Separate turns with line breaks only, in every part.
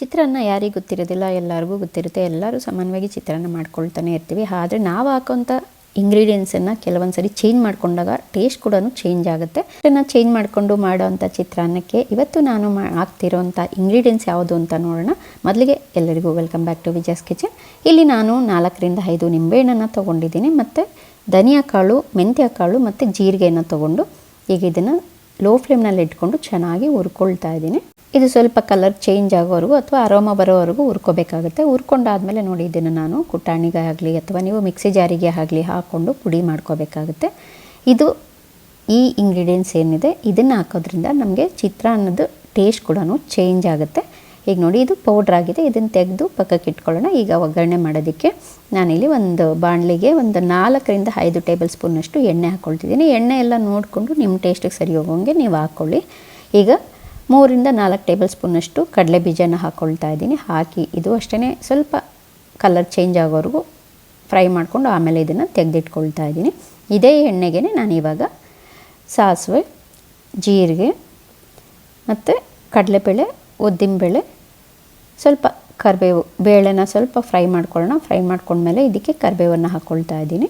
ಚಿತ್ರಾನ್ನ ಯಾರಿಗೆ ಗೊತ್ತಿರೋದಿಲ್ಲ, ಎಲ್ಲರಿಗೂ ಗೊತ್ತಿರುತ್ತೆ. ಎಲ್ಲರೂ ಸಾಮಾನ್ಯವಾಗಿ ಚಿತ್ರಾನ್ನ ಮಾಡ್ಕೊಳ್ತಾನೆ ಇರ್ತೀವಿ. ಆದರೆ ನಾವು ಹಾಕೋಂಥ ಇಂಗ್ರೀಡಿಯೆಂಟ್ಸನ್ನು ಕೆಲವೊಂದು ಸರಿ ಚೇಂಜ್ ಮಾಡಿಕೊಂಡಾಗ ಟೇಸ್ಟ್ ಕೂಡ ಚೇಂಜ್ ಆಗುತ್ತೆ. ಅದನ್ನು ಚೇಂಜ್ ಮಾಡಿಕೊಂಡು ಮಾಡೋವಂಥ ಚಿತ್ರಾನ್ನಕ್ಕೆ ಇವತ್ತು ನಾನು ಮಾ ಹಾಕ್ತಿರೋಂಥ ಇಂಗ್ರೀಡಿಯೆಂಟ್ಸ್ ಯಾವುದು ಅಂತ ನೋಡೋಣ. ಮೊದಲಿಗೆ ಎಲ್ಲರಿಗೂ welcome back to Vijaya's kitchen ಇಲ್ಲಿ ನಾನು ನಾಲ್ಕರಿಂದ ಐದು ನಿಂಬೆಹಣ್ಣನ್ನು ತೊಗೊಂಡಿದ್ದೀನಿ. ಮತ್ತು ಧನಿಯಾ ಕಾಳು, ಮೆಂತ್ಯ ಕಾಳು ಮತ್ತು ಜೀರಿಗೆಯನ್ನು ತೊಗೊಂಡು ಈಗ ಇದನ್ನು ಲೋ ಫ್ಲೇಮ್ನಲ್ಲಿ ಇಟ್ಕೊಂಡು ಚೆನ್ನಾಗಿ ಹುರ್ಕೊಳ್ತಾ ಇದ್ದೀನಿ. ಇದು ಸ್ವಲ್ಪ ಕಲರ್ ಚೇಂಜ್ ಆಗೋವರೆಗೂ ಅಥವಾ ಅರೋಮ ಬರೋವರೆಗೂ ಹುರ್ಕೋಬೇಕಾಗುತ್ತೆ. ಹುರ್ಕೊಂಡಾದ್ಮೇಲೆ ನೋಡಿ, ಇದನ್ನು ನಾನು ಕುಟ್ಟಾಣಿಗೆ ಆಗಲಿ ಅಥವಾ ನೀವು ಮಿಕ್ಸಿ ಜಾರಿಗೆ ಆಗಲಿ ಹಾಕ್ಕೊಂಡು ಪುಡಿ ಮಾಡ್ಕೋಬೇಕಾಗುತ್ತೆ. ಇದು ಈ ಇಂಗ್ರೀಡಿಯೆಂಟ್ಸ್ ಏನಿದೆ, ಇದನ್ನು ಹಾಕೋದ್ರಿಂದ ನಮಗೆ ಚಿತ್ರಾನ್ನದ ಟೇಸ್ಟ್ ಕೂಡ ಚೇಂಜ್ ಆಗುತ್ತೆ. ಈಗ ನೋಡಿ, ಇದು ಪೌಡ್ರ್ ಆಗಿದೆ, ಇದನ್ನು ತೆಗೆದು ಪಕ್ಕಕ್ಕೆ ಇಟ್ಕೊಳ್ಳೋಣ. ಈಗ ಒಗ್ಗರಣೆ ಮಾಡೋದಕ್ಕೆ ನಾನಿಲ್ಲಿ ಒಂದು ಬಾಣಲಿಗೆ ಒಂದು ನಾಲ್ಕರಿಂದ ಐದು ಟೇಬಲ್ ಸ್ಪೂನಷ್ಟು ಎಣ್ಣೆ ಹಾಕ್ಕೊಳ್ತಿದ್ದೀನಿ ಎಣ್ಣೆ ಎಲ್ಲ ನೋಡಿಕೊಂಡು ನಿಮ್ಮ ಟೇಸ್ಟಿಗೆ ಸರಿ ಹೋಗೋಂಗೆ ನೀವು ಹಾಕ್ಕೊಳ್ಳಿ. ಈಗ ಮೂರಿಂದ ನಾಲ್ಕು ಟೇಬಲ್ ಸ್ಪೂನಷ್ಟು ಕಡಲೆ ಬೀಜನ ಹಾಕ್ಕೊಳ್ತಾ ಇದ್ದೀನಿ. ಹಾಕಿ ಇದು ಅಷ್ಟೇ ಸ್ವಲ್ಪ ಕಲರ್ ಚೇಂಜ್ ಆಗೋವರೆಗೂ ಫ್ರೈ ಮಾಡಿಕೊಂಡು ಆಮೇಲೆ ಇದನ್ನು ತೆಗೆದಿಟ್ಕೊಳ್ತಾ ಇದ್ದೀನಿ. ಇದೇ ಎಣ್ಣೆಗೆ ನಾನು ಇವಾಗ ಸಾಸಿವೆ, ಜೀರಿಗೆ ಮತ್ತು ಕಡಲೆಬೇಳೆ, ಉದ್ದಿನಬೇಳೆ, ಸ್ವಲ್ಪ ಕರಿಬೇವು, ಬೇಳೆನ ಸ್ವಲ್ಪ ಫ್ರೈ ಮಾಡ್ಕೊಳ್ಳೋಣ. ಫ್ರೈ ಮಾಡ್ಕೊಂಡ್ಮೇಲೆ ಇದಕ್ಕೆ ಕರಿಬೇವನ್ನು ಹಾಕ್ಕೊಳ್ತಾ ಇದ್ದೀನಿ.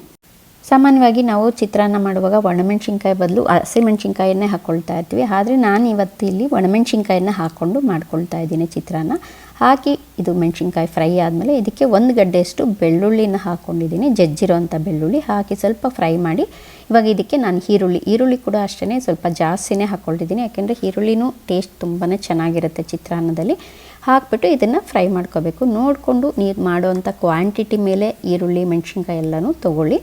ಸಾಮಾನ್ಯವಾಗಿ ನಾವು ಚಿತ್ರಾನ್ನ ಮಾಡುವಾಗ ಒಣಮೆಣ್ಸಿನ್ಕಾಯಿ ಬದಲು ಹಸಿಮೆಣ್ಸಿನ್ಕಾಯನ್ನೇ ಹಾಕ್ಕೊಳ್ತಾ ಇರ್ತೀವಿ. ಆದರೆ ನಾನು ಇವತ್ತು ಇಲ್ಲಿ ಒಣಮೆಣ್ಸಿನ್ಕಾಯನ್ನ ಹಾಕ್ಕೊಂಡು ಮಾಡ್ಕೊಳ್ತಾ ಇದ್ದೀನಿ ಚಿತ್ರಾನ್ನ. ಹಾಕಿ ಇದು ಮೆಣಸಿನ್ಕಾಯಿ ಫ್ರೈ ಆದಮೇಲೆ ಇದಕ್ಕೆ ಒಂದು ಗಡ್ಡೆಯಷ್ಟು ಬೆಳ್ಳುಳ್ಳಿನ ಹಾಕ್ಕೊಂಡಿದ್ದೀನಿ ಜಜ್ಜಿರೋಂಥ ಬೆಳ್ಳುಳ್ಳಿ ಹಾಕಿ ಸ್ವಲ್ಪ ಫ್ರೈ ಮಾಡಿ ಇವಾಗ ಇದಕ್ಕೆ ನಾನು ಈರುಳ್ಳಿ. ಈರುಳ್ಳಿ ಕೂಡ ಅಷ್ಟೇ ಸ್ವಲ್ಪ ಜಾಸ್ತಿನೇ ಹಾಕ್ಕೊಳ್ತಿದ್ದೀನಿ ಯಾಕೆಂದರೆ ಈರುಳ್ಳಿನೂ ಟೇಸ್ಟ್ ತುಂಬಾ ಚೆನ್ನಾಗಿರುತ್ತೆ ಚಿತ್ರಾನ್ನದಲ್ಲಿ. ಹಾಕ್ಬಿಟ್ಟು ಇದನ್ನು ಫ್ರೈ ಮಾಡ್ಕೋಬೇಕು. ನೋಡಿಕೊಂಡು ನೀರು ಮಾಡುವಂಥ ಕ್ವಾಂಟಿಟಿ ಮೇಲೆ ಈರುಳ್ಳಿ, ಮೆಣಸಿನ್ಕಾಯಿ ಎಲ್ಲನೂ ತೊಗೊಳ್ಳಿ.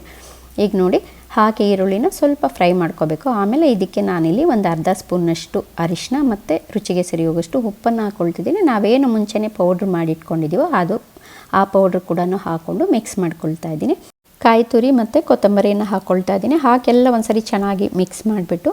ಈಗ ನೋಡಿ ಹಾಕಿ ಈರುಳ್ಳಿನ ಸ್ವಲ್ಪ ಫ್ರೈ ಮಾಡ್ಕೋಬೇಕು. ಆಮೇಲೆ ಇದಕ್ಕೆ ನಾನಿಲ್ಲಿ ಒಂದು ಅರ್ಧ ಸ್ಪೂನಷ್ಟು ಅರಿಶಿನ ಮತ್ತು ರುಚಿಗೆ ಸರಿ ಹೋಗೋಷ್ಟು ಉಪ್ಪನ್ನು ಹಾಕ್ಕೊಳ್ತಿದ್ದೀನಿ ನಾವೇನು ಮುಂಚೆನೇ ಪೌಡ್ರ್ ಮಾಡಿ ಇಟ್ಕೊಂಡಿದ್ದೀವೋ ಅದು ಆ ಪೌಡ್ರ್ ಕೂಡ ಹಾಕ್ಕೊಂಡು ಮಿಕ್ಸ್ ಮಾಡ್ಕೊಳ್ತಾ ಇದ್ದೀನಿ. ಕಾಯಿ ತುರಿ ಮತ್ತು ಕೊತ್ತಂಬರಿಯನ್ನು ಹಾಕ್ಕೊಳ್ತಾ ಇದ್ದೀನಿ. ಹಾಕೆಲ್ಲ ಒಂದ್ಸರಿ ಚೆನ್ನಾಗಿ ಮಿಕ್ಸ್ ಮಾಡಿಬಿಟ್ಟು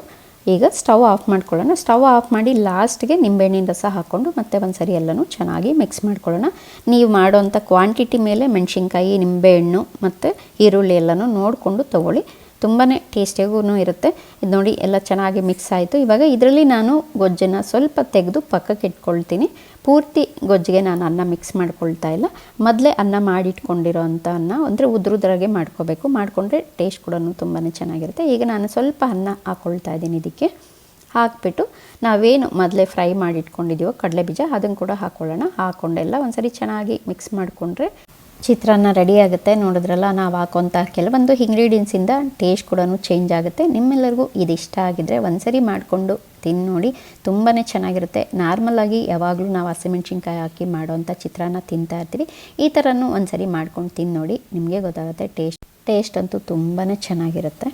ಈಗ ಸ್ಟವ್ ಆಫ್ ಮಾಡ್ಕೊಳ್ಳೋಣ. ಸ್ಟವ್ ಆಫ್ ಮಾಡಿ ಲಾಸ್ಟ್ಗೆ ನಿಂಬೆಹಣ್ಣಿನ ರಸ ಹಾಕ್ಕೊಂಡು ಮತ್ತೆ ಒಂದು ಸರಿ ಎಲ್ಲನೂ ಚೆನ್ನಾಗಿ ಮಿಕ್ಸ್ ಮಾಡ್ಕೊಳ್ಳೋಣ. ನೀವು ಮಾಡೋವಂಥ ಕ್ವಾಂಟಿಟಿ ಮೇಲೆ ಮೆಣಸಿನ್ಕಾಯಿ, ನಿಂಬೆಹಣ್ಣು ಮತ್ತು ಈರುಳ್ಳಿ ಎಲ್ಲನೂ ನೋಡಿಕೊಂಡು ತೊಗೊಳ್ಳಿ. ತುಂಬಾ ಟೇಸ್ಟಿಯಾಗೂ ಇರುತ್ತೆ. ಇದು ನೋಡಿ ಎಲ್ಲ ಚೆನ್ನಾಗಿ ಮಿಕ್ಸ್ ಆಯಿತು. ಇವಾಗ ಇದರಲ್ಲಿ ನಾನು ಗೊಜ್ಜನ್ನು ಸ್ವಲ್ಪ ತೆಗೆದು ಪಕ್ಕಕ್ಕೆ ಇಟ್ಕೊಳ್ತೀನಿ. ಪೂರ್ತಿ ಗೊಜ್ಜಿಗೆ ನಾನು ಅನ್ನ ಮಿಕ್ಸ್ ಮಾಡ್ಕೊಳ್ತಾ ಇಲ್ಲ. ಮೊದಲೇ ಅನ್ನ ಮಾಡಿಟ್ಕೊಂಡಿರೋ ಅಂಥ ಅನ್ನ ಅಂದರೆ ಉದ್ರುದ್ರಾಗೆ ಮಾಡ್ಕೋಬೇಕು. ಮಾಡಿಕೊಂಡ್ರೆ ಟೇಸ್ಟ್ ಕೂಡ ತುಂಬಾ ಚೆನ್ನಾಗಿರುತ್ತೆ. ಈಗ ನಾನು ಸ್ವಲ್ಪ ಅನ್ನ ಹಾಕ್ಕೊಳ್ತಾ ಇದ್ದೀನಿ ಇದಕ್ಕೆ. ಹಾಕ್ಬಿಟ್ಟು ನಾವೇನು ಮೊದಲೇ ಫ್ರೈ ಮಾಡಿ ಇಟ್ಕೊಂಡಿದ್ದೀವೋ ಕಡಲೆ ಬೀಜ ಅದನ್ನು ಕೂಡ ಹಾಕ್ಕೊಳ್ಳೋಣ ಹಾಕ್ಕೊಂಡೆಲ್ಲ ಒಂದ್ಸರಿ ಚೆನ್ನಾಗಿ ಮಿಕ್ಸ್ ಮಾಡಿಕೊಂಡ್ರೆ ಚಿತ್ರಾನ್ನ ರೆಡಿ ಆಗುತ್ತೆ. ನೋಡಿದ್ರಲ್ಲ, ನಾವು ಹಾಕೋಂಥ ಕೆಲವೊಂದು ಇಂಗ್ರೀಡಿಯೆಂಟ್ಸಿಂದ ಟೇಸ್ಟ್ ಕೂಡ ಚೇಂಜ್ ಆಗುತ್ತೆ. ನಿಮ್ಮೆಲ್ಲರಿಗೂ ಇದು ಇಷ್ಟ ಆಗಿದ್ದರೆ ಒಂದ್ಸರಿ ಮಾಡಿಕೊಂಡು ತಿಂದು ನೋಡಿ ತುಂಬಾ ಚೆನ್ನಾಗಿರುತ್ತೆ ನಾರ್ಮಲಾಗಿ ಯಾವಾಗಲೂ ನಾವು ಹಸಿಮೆಣ್ಸಿನ್ಕಾಯಿ ಹಾಕಿ ಮಾಡೋವಂಥ ಚಿತ್ರಾನ್ನ ತಿಂತಾ ಇರ್ತೀವಿ. ಈ ಥರನೂ ಒಂದ್ಸರಿ ಮಾಡ್ಕೊಂಡು ತಿಂದು ನೋಡಿ ನಿಮಗೆ ಗೊತ್ತಾಗುತ್ತೆ ಟೇಸ್ಟ್ ಟೇಸ್ಟ್ ಅಂತೂ ತುಂಬಾ ಚೆನ್ನಾಗಿರುತ್ತೆ.